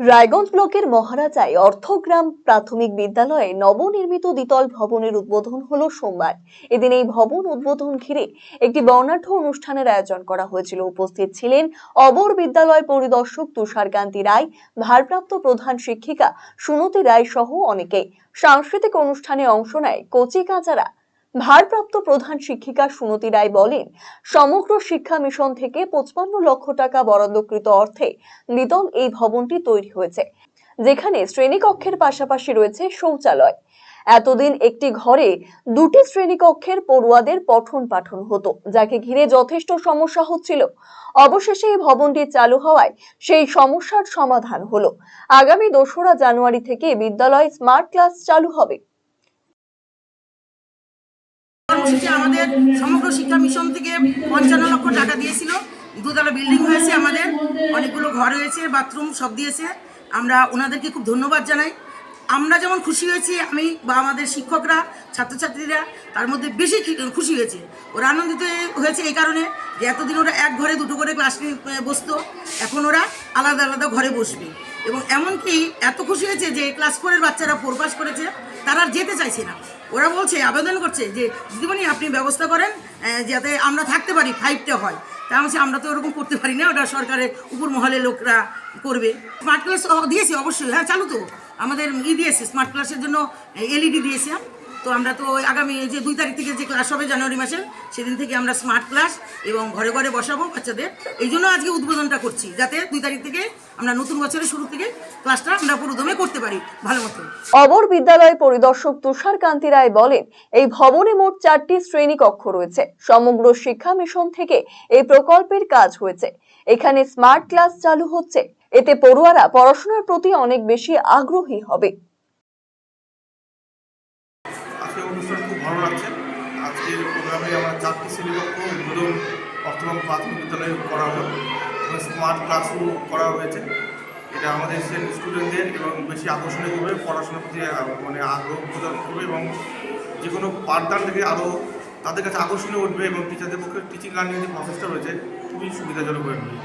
রায়গঞ্জ ব্লকের মহারাজায় অর্থগ্রাম প্রাথমিক বিদ্যালয়ে নবনির্মিত দ্বিতল ভবনের উদ্বোধন হলো সোমবার। এদিন এই ভবন উদ্বোধন ঘিরে একটি বর্ণাঢ্য অনুষ্ঠানের আয়োজন করা হয়েছিল। উপস্থিত ছিলেন অবর বিদ্যালয় পরিদর্শক তুষারকান্তি রায়, ভারপ্রাপ্ত প্রধান শিক্ষিকা সুনতি রায় সহ অনেকে। সাংস্কৃতিক অনুষ্ঠানে অংশ নেয় কচি কাচারা ভারপ্রাপ্ত প্রধান শিক্ষিকা সুনতি রায় বলেন, সমগ্র শিক্ষা মিশন থেকে পঁচপান্ন লক্ষ টাকা বরাদ্দকৃত অর্থে দ্বিতল এই ভবনটি তৈরি হয়েছে, যেখানে শ্রেণীকক্ষের পাশাপাশি রয়েছে শৌচালয়। এতদিন একটি ঘরে দুটি শ্রেণীকক্ষের পড়ুয়াদের পঠন পাঠন হতো, যাকে ঘিরে যথেষ্ট সমস্যা হচ্ছিল। অবশেষে এই ভবনটি চালু হওয়ায় সেই সমস্যার সমাধান হলো। আগামী দোসরা জানুয়ারি থেকে বিদ্যালয়ে স্মার্ট ক্লাস চালু হবে। কর্মসূচি আমাদের সমগ্র শিক্ষা মিশন থেকে পঞ্চান্ন লক্ষ টাকা দিয়েছিল। দুতলা বিল্ডিং হয়েছে আমাদের। অনেকগুলো ঘর হয়েছে, বাথরুম সব দিয়েছে। আমরা ওনাদেরকে খুব ধন্যবাদ জানাই। আমরা যেমন খুশি হয়েছি, আমি বা আমাদের শিক্ষকরা, ছাত্রছাত্রীরা তার মধ্যে বেশি খুশি হয়েছে। ওরা আনন্দিত হয়েছে এই কারণে যে এতদিন ওরা এক ঘরে, দুটো করে ক্লাস বসতো। এখন ওরা আলাদা আলাদা ঘরে বসবে। এবং এমনকি এত খুশি হয়েছে যে ক্লাস ফোরের বাচ্চারা ফোর পাস করেছে, তারা আর যেতে চাইছে না। ওরা বলছে, আবেদন করছে যে, দিদিমণি, আপনি ব্যবস্থা করেন যাতে আমরা থাকতে পারি ফাইভটা হয়। তা আমি আমরা তো ওরকম করতে পারি না, ওটা সরকারের উপর মহলের লোকরা করবে। স্মার্ট ক্লাস দিয়েছি অবশ্যই হ্যাঁ চালু তো। আমাদের ই দিয়েছে স্মার্ট ক্লাসের জন্য এলইডি দিয়েছে। তো আমরা তো আগামী যে দুই তারিখ থেকে যে ক্লাস হবে জানুয়ারি মাসের, সেদিন থেকে আমরা স্মার্ট ক্লাস এবং ঘরে ঘরে বসাবো বাচ্চাদের। এই জন্য আজকে উদ্বোধনটা করছি, যাতে দুই তারিখ থেকে আমরা নতুন বছরের শুরু থেকে ক্লাসটা আমরা পুরোদমে করতে পারি ভালো মতো। অবর বিদ্যালয় পরিদর্শক তুষার কান্তি রায় বলেন, এই ভবনে মোট চারটি শ্রেণি কক্ষ রয়েছে। সমগ্র শিক্ষা মিশন থেকে এই প্রকল্পের কাজ হয়েছে। এখানে স্মার্ট ক্লাস চালু হচ্ছে। এতে পড়ুয়ারা পড়াশোনার প্রতি অনেক বেশি আগ্রহী হবে। আজকে অনুষ্ঠান খুব ভালো লাগছে। আজকের আমরা চারটি প্রাথমিক বিদ্যালয়ে এবং স্মার্ট ক্লাসরুম করা হয়েছে। এটা আমাদের স্টুডেন্টদের এবং বেশি আকর্ষণীয় করবে, পড়াশোনার প্রতি মানে আগ্রহ প্রদান করবে এবং যে কোনো পাঠদান থেকে আরও তাদের কাছে আকর্ষণীয় উঠবে এবং টিচারদের পক্ষে টিচিং লার্নিং যে প্রসেসটা রয়েছে, খুবই সুবিধাজনক হয়ে উঠবে।